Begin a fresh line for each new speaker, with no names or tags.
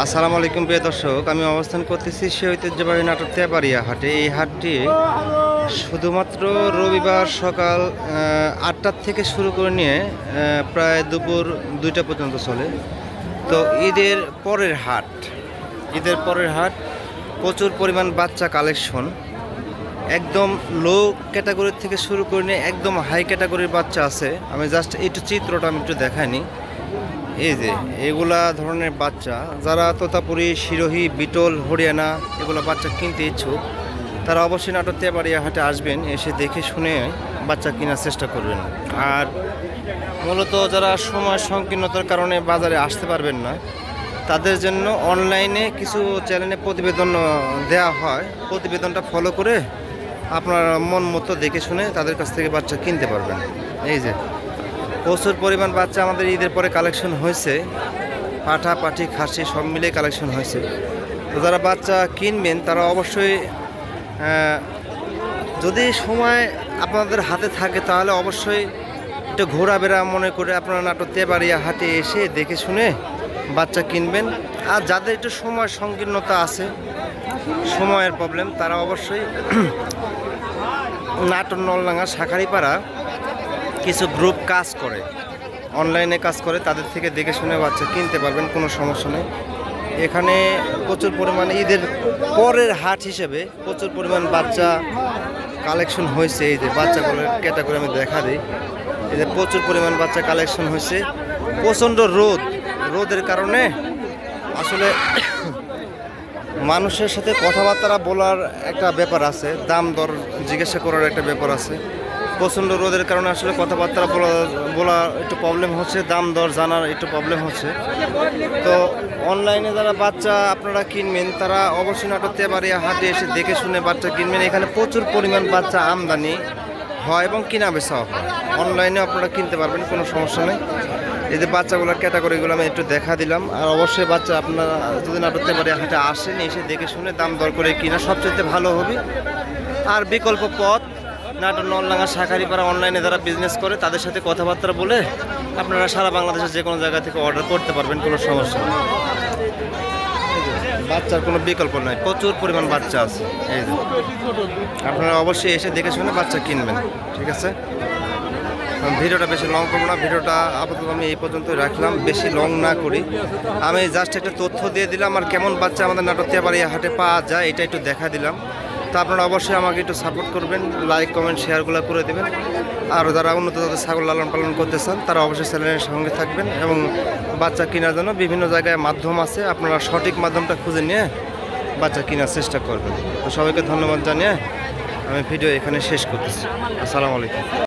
আসসালামু আলাইকুম প্রিয় দর্শক, আমি অবস্থান করতেছি সে ঐতিহ্যবাহী নাটক তেবাড়িয়া হাটে। এই হাটটি শুধুমাত্র রবিবার সকাল আটটার থেকে শুরু করে নিয়ে প্রায় দুপুর দুইটা পর্যন্ত চলে। তো ঈদের পরের হাট, ঈদের পরের হাট, প্রচুর পরিমাণ বাচ্চা কালেকশন। একদম লো ক্যাটাগরির থেকে শুরু করে নিয়ে একদম হাই ক্যাটাগরির বাচ্চা আছে। আমি জাস্ট একটু চিত্রটা আমি একটু দেখাইনি এই যে, এগুলা ধরনের বাচ্চা, যারা তোতাপুরি, শিরোহী, বিটল, হরিয়ানা এগুলো বাচ্চা কিনতে ইচ্ছুক, তারা অবশ্যই নাটক তেবাড়িয়া হাটে আসবেন, এসে দেখে শুনে বাচ্চা কেনার চেষ্টা করবেন। আর মূলত যারা সময় সংকীর্ণতার কারণে বাজারে আসতে পারবেন না, তাদের জন্য অনলাইনে কিছু চ্যানেলে প্রতিবেদন দেওয়া হয়। প্রতিবেদনটা ফলো করে আপনার মন মতো দেখে শুনে তাদের কাছ থেকে বাচ্চা কিনতে পারবেন। এই যে প্রচুর পরিমাণ বাচ্চা আমাদের ঈদের পরে কালেকশন হয়েছে। পাঠা পাঠি খাসি, সব মিলে কালেকশন হয়েছে। তো যারা বাচ্চা কিনবেন, তারা অবশ্যই যদি সময় আপনাদের হাতে থাকে, তাহলে অবশ্যই একটু ঘোরাবেড়া মনে করে আপনারা নাটক তেবাড়িয়া হাটে এসে দেখে শুনে বাচ্চা কিনবেন। আর যাদের একটু সময় সংকীর্ণতা আছে, সময়ের প্রবলেম তারা অবশ্যই নাটক নলডাঙ্গা, শাখারিপাড়া কিছু গ্রুপ কাজ করে, অনলাইনে কাজ করে, তাদের থেকে দেখে শুনে বাচ্চা কিনতে পারবেন, কোনো সমস্যা নেই। এখানে প্রচুর পরিমাণে ঈদের পরের হাট হিসেবে প্রচুর পরিমাণ বাচ্চা কালেকশন হয়েছে, এই যে বাচ্চাগুলোর ক্যাটাগরি আমি দেখা দিই। এই যে প্রচুর পরিমাণ বাচ্চা কালেকশন হয়েছে। প্রচণ্ড রোদ, রোদের কারণে আসলে মানুষের সাথে কথাবার্তা বলার একটা ব্যাপার আছে, দাম দর জিজ্ঞাসা করার একটা ব্যাপার আছে। প্রচণ্ড রোদের কারণে আসলে কথাবার্তা বলা বলা একটু প্রবলেম হচ্ছে, দাম দর জানার একটু প্রবলেম হচ্ছে। তো অনলাইনে যারা বাচ্চা আপনারা কিনবেন, তারা অবশ্যই নাটক তেবারিয়া হাটে এসে দেখে শুনে বাচ্চা কিনবেন। এখানে প্রচুর পরিমাণ বাচ্চা আমদানি হয় এবং কিনা বেচাও হয়। অনলাইনে আপনারা কিনতে পারবেন, কোনো সমস্যা নেই। এই যে বাচ্চাগুলোর ক্যাটাগরিগুলো আমি একটু দেখা দিলাম। আর অবশ্যই বাচ্চা আপনারা যদি নাটক তেবারিয়া হাটে আসেন, এসে দেখে শুনে দাম দর করে কিনা সবচেয়ে ভালো হবে। আর বিকল্প পথ নাটক নলডাঙ্গা, শাখারিপাড়া অনলাইনে যারা বিজনেস করে, তাদের সাথে কথাবার্তা বলে আপনারা সারা বাংলাদেশের যে কোনো জায়গা থেকে অর্ডার করতে পারবেন, কোনো সমস্যা বাচ্চার কোনো বিকল্প নাই, প্রচুর পরিমাণ বাচ্চা আছে। এই আপনারা অবশ্যই এসে দেখে শুনে বাচ্চা কিনবেন, ঠিক আছে? ভিডিওটা বেশি লং করব না, ভিডিওটা আপাতত আমি এই পর্যন্তই রাখলাম, বেশি লং না করি। আমি জাস্ট একটা তথ্য দিয়ে দিলাম, আর কেমন বাচ্চা আমাদের নাটকতিয়া বাড়ি হাটে পাওয়া যায়, এটা একটু দেখা দিলাম। তো আপনারা অবশ্যই আমাকে একটু সাপোর্ট করবেন লাইক কমেন্ট শেয়ারগুলো করে দেবেন। আর যারা উন্নত তাদের ছাগল লালন পালন করতে চান, তারা অবশ্যই চ্যানেলের সঙ্গে থাকবেন এবং বাচ্চা কেনার জন্য বিভিন্ন জায়গায় মাধ্যম আছে, আপনারা সঠিক মাধ্যমটা খুঁজে নিয়ে বাচ্চা কেনার চেষ্টা করবেন। তো সবাইকে ধন্যবাদ জানিয়ে আমি ভিডিও এখানে শেষ করতেছি। আসসালামু আলাইকুম।